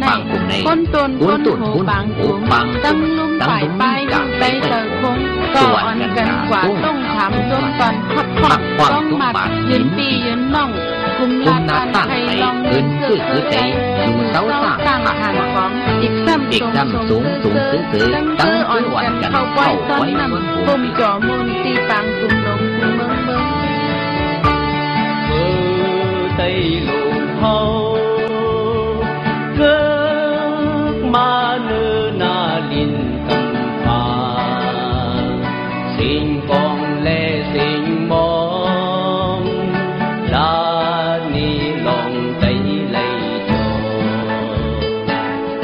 ในก้นตนก้นโหบางกุมตั้งลุ่มฝ่ายป้ายไปเตอคงก็อ่อนกันกว่าต้องทำจนตอนพับพับต้องบัดยืนปียืนน่องกุมลา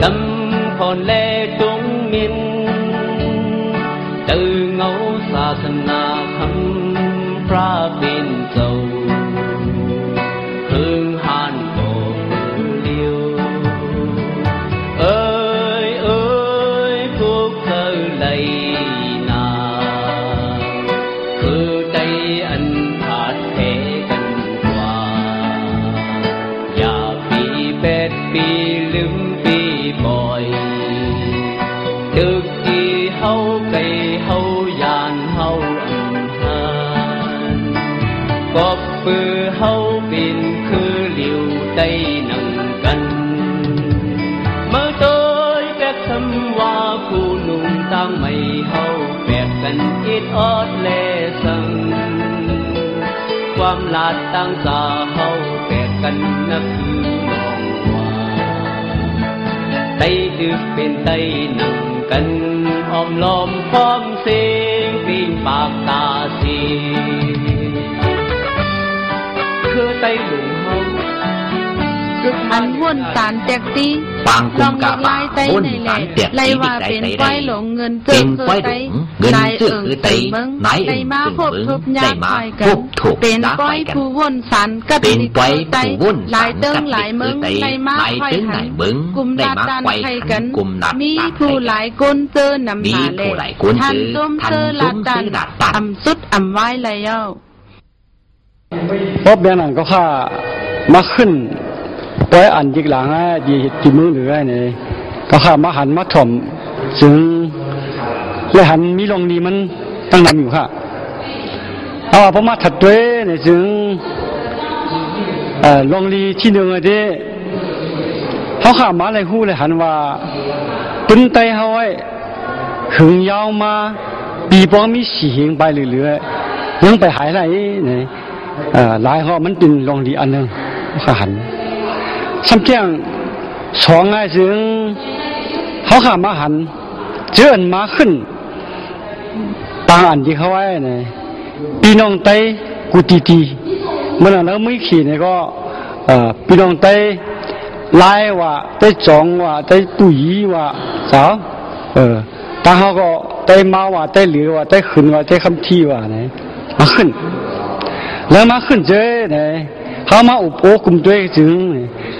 tâm hồn lê trung miên từ ngẫu xa sân na khâm ม่เฮาแบกกันอิดออดแลสังความลาดตั้งสาเฮาแบกกันนักคือมองว่าไตดึกเป็นไตนั่งกันอ้อมล้อมพร้อมเสียงปีนปากตาสีคือไตหลุม เฮาอันวุ่นสารแจกตีบางกุมกาบาไตวุ่นในแหสาล่รเตียกไล่ตีว่าใจเป็นใจไฟได้หลงเงินเจเป็อนไฟหลงเงินเจือคือไตนายไล่เอิงมาพบเอิงทุบยาได้มาไฟกัพนบถูกเป็นด่าก้ไฟอยกันผู้วุ่นสารกับเป็นก้อยไตผู้วุ่นหลายเติ้งสังหลายเมืองกับไล่มาหลายไฟเติ้งหัหลายเมืองกลุ่มได้ลามาดานไฟไฟหักันนกลุ่มนัดมีตัดผู้ไฟหกัลานยก้นเจอนำมีมาเลผู้ยหลายคนทันซื้อจุ่มทันเจอลาจุ่มดัซื้นอดัดตัดอำสุดอำไว้เลยเอ้าเพราะเบียงนั้นก็ข้ามาขึ้น ไว้อันจิกหลังอะยีจีมือหรือไงเนี่ยก็ข้ามาหันมาถ่อมถึงเลยหันมีลงนี้มันตั้งนำอยู่ค่ะเอาว่าผมมาถัดด้วยเนี่ยถึงเอ่อลงลีที่หนึ่งอะเด้เขาข้ามาเลยหู้เลยหันว่าปืนไตเขาไว้หึงยาวมาปีปองมีสีหิงไปเรื่อยๆยังไปหายไรเนี่ยเอ่อหลายห้อมันเป็นโรงดีอันหนึงขาหัน ซ้ำเที่ยงสองไงถึงเขาขามาหันเจอันมาขึ้นปางอันที่เขาไว้เนี่ยพี่น้องไตกุตีตีเมื่อนั้นไม่ขี่เนี่ยก็เออปีน้องไตลายว่าไตจองว่าไตตุยว่าสาวเออตาเขาก็ไตมาว่าไตเหลือว่าไตขึ้นว่าไตคำทีว่าเนี่ยมาขึ้นแล้วมาขึ้นเจอเนี่ยเขามาอุปโภคุมตัวถึงโคกำเตะเขาไว้แล้วรีปากไอ้เจ็ด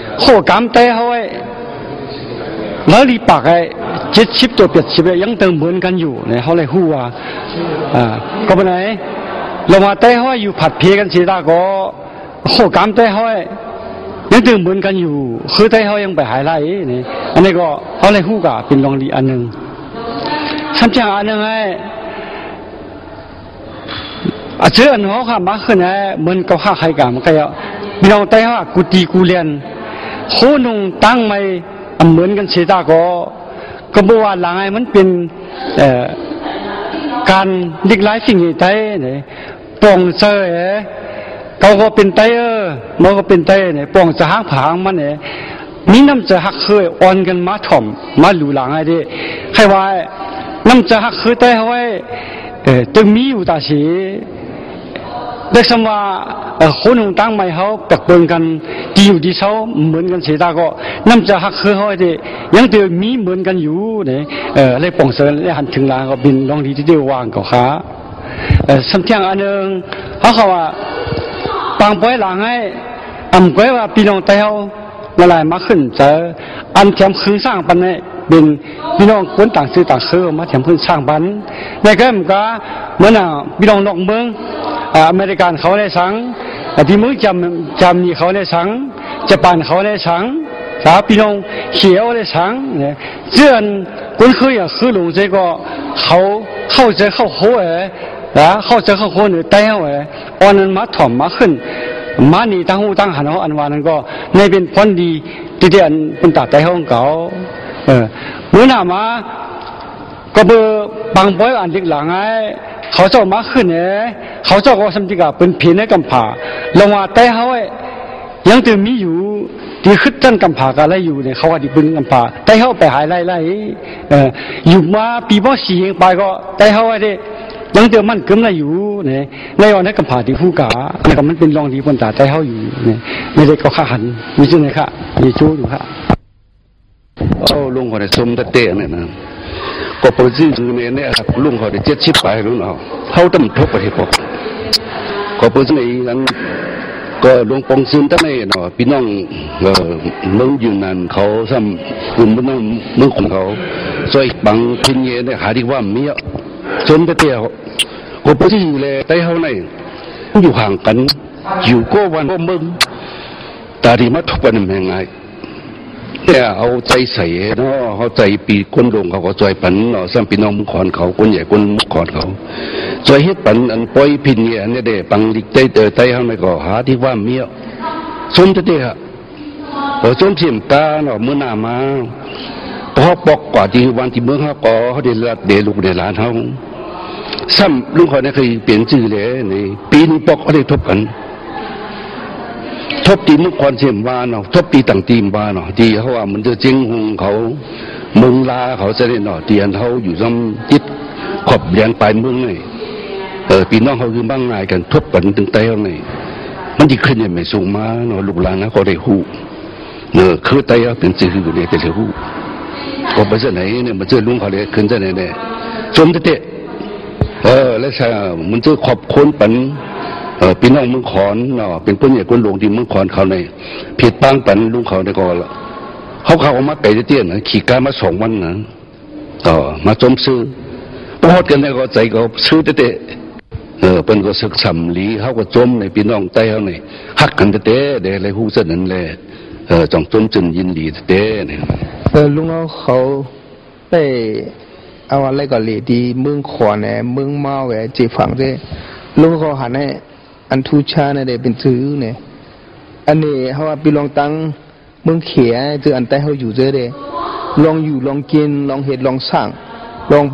ชิปตัวเปียดชิบยังเติมเหมือนกันอยู่เนี่ยเขาเลยหู้ว่าอ่าก็เป็นไงลงมาเตะเขาไว้อยู่ผัดเพียกันสียดาก็โคกำเตะเขาไว้ยังเติมเหมือนกันอยู่ คือเตะเขายังไปหายไล่นี่อันนี้ก็เขาเลยหู้กับเป็นรองดีอันหนึ่งซ้ำจังอันหนึ่งไอ้อาเชื่อหนูค่ะมาขึ้นนะมันก็ห้าใครกันมันก็ยพี่น้องแต่ว่ากูตีกูเรียน โคนุงตั้งไม่เหมือนกันเสียตาก็ก็บอกว่าหลังไงมันเป็นเอ่อการดิกไล่สิ่งที่ไทยเนี่ยปองเซอเขาก็เป็นไตเออมันก็เป็นไตเนี่ยปองจะหักผางมันเนี่ยมีน้ำจะหักเคยอ่อนกันมาถ่อมมาหลูหลังไอ้ดิใครว่าน้ำจะหักเคยไตเอาไว้เออตึงมีอยู่ตาสีเด็กสมว่า คนหนึ่งตั้งไม่เขาแปกเปิงกันดีอยู่ดีเศร้าเหมือนกันเสียตาก็น้ำจะหักคือเขาที่ยังเดือมีเหมือนกันอยู่เนี่ยเออเลยป่องเสริญเลยหันถึงลางก็บินลองดีที่เดียววางก็ขาเออสัมเทียงอันหนึ่งเขาเขาว่าปางป้อยหลังให้อำก้อยว่าพี่น้องเต้าละลายมาขึ้นเจออันเทียมคือสร้างปันเนี่ยเป็นพี่น้องคนต่างซื้อต่างซื้อมาเทียมพื้นสร้างปันในแก้มก็เหมือนอะพี่น้องนอกเมืองอ่าอเมริกันเขาได้สัง อ่าพี่มือจำจำนี่เขาได้สังญี่ปุ่นเขาได้สัง สาพี่น้องเขียวเลยสังเนี่ยเจือนคนเคยอย่างคือหลง这个เขาเข้าใจเข้าโหเอ๋นะเข้าใจเข้าโหเนี่ยแต่เอ๋อันนั้นมาถ่อมมาขึ้น มานี่ตั้งหูตั้งหันเขาอันวานั้นก็ในเป็นพ้นดีที่เดียนเป็นตัดใจเขาของเขาเออเมื่อหน้ามา ก็เบอร์บางบ่อยอันที่หลังไอ้ เขาเจ้ามาขึ้นเนี่ยเขาเจ้าก็สมจิกาเป็นเพียงในกำผาลงมาแต่เขาไอ้ยังตื่นมีอยู่ที่ขึ้นจันกำผากันอะไรอยู่เนี่ยเขาว่าที่เป็นกำผาแต่เขาไปหายไล่ไล่เอออยู่มาปีบ่สี่เองไปก็แต่เขาไอ้เด้ยังเจอมันกึมอะไรอยู่เนี่ยในวันนี้กำผาที่ผู้กาเนี่ยมันเป็นรองดีบนตาแต่เขาอยู่เนี่ยไม่ได้ก็ข้าหันมีชื่อไหนค่ะมีชู้อยู่ค่ะเอาลุงเขาได้สมตะเตะเนี่ยนะ ก็ปริซื้อเนี่ยเนี่ยครับลุงเขาได้เจ็ดสิบไปลุงเอาะเขาต้องทบไปที่พวกก็ปริซื้อนั้นก็หลวงปองซึนตั้งในเนาะพี่น้องเออเมืองอยู่นั่นเขาซ้ำกลุ่มพี่น้องเมืองของเขาซอยบังพินเยเนี่ยหาดีว่ามีอะสมตะเตะก็ปริซื้อเลยแต่เขาในอยู่ห่างกันอยู่ก็วันก็เมืองตาดีมาทบกันยังไง เนี่ยเอาใจใส่เนาะเขาใจปีก้นลงเขาก็จอยปันเนาะซ้ำพี่น้องมุขอนเขาคนใหญ่คนมุขอนเขาจอยเฮ็ดปันอันปล่อยพินเนี่ยอันเนี่ยเด้ปังลิกใจเตอไตเฮาไม่ก็หาที่ว่าเมียสมจะเด้ฮะเออจนเทียมตาเนาะมื้อหน้ามาพอปอกกว่าที่วันที่เมืองเฮาก็เขาได้ลัดเดลูกเดหลานเฮาซ้ำลุงเขาเนี่ยเคยเปลี่ยนชื่อเลยนี่ปีนปอกเขาได้ทบกัน บตีมุกคอนเสียมวาเนาะทบตีต่างตีมวาเนาะทีเขาว่ามันจะจริงหงเขาเมืองลาเขาจะได้เนาะเตียนเขาอยู่ซ้ำจิตขอบแยงปลายเมืองนี่เออพี่น้องเขาคือบ้างงายกันทบกันถึงเต้านี่มันดีขึ้นยังไม่สูงมาเนาะลูกหลานนะเขาได้หูเนอคือเต้าเป็นสื่ออยู่เนี่ยแต่เหูก็ไปเสไหนเนี่ยมันเจอลุงเขาเลยขึ้นเสไหนเนี่ยจมเตะเออแล้วใช่มันจะขอบคนปัน พี่น้องเมืองขอนเนาะเป็นผู้ใหญ่คนหลวงที่เมืองขอนเขาในผิดปางปันลุงเขาได้ก็ละเขาเขาเอามาไปเตี้ยนะขี่กามาสองวันนะต่อมาจมซื้อพอดกันเนี่ยก็ใจก็ซื้อเตะเออเป็นก็ศึกสำลีเขาก็จมในพี่น้องใต้เขาในหักกันเตะเดอะไรหูเสนันแลเออจองจมจนยินดีเตะเนี่ยเออลุงเอาเขาไปเอาอะไรก็เลยดีเมืองขอนเนี่ยเมืองมาแหวจีฝังเด้ลุงเขาหันให้ อันทูชาเนี่ยเป็นซื้อเนี่ยอันนี้เขาว่าปีลองตังเมืองเขียเจออันแต่เขาอยู่เจอเด้ลองอยู่ลองกินลองเห็ดลองสั่งลอง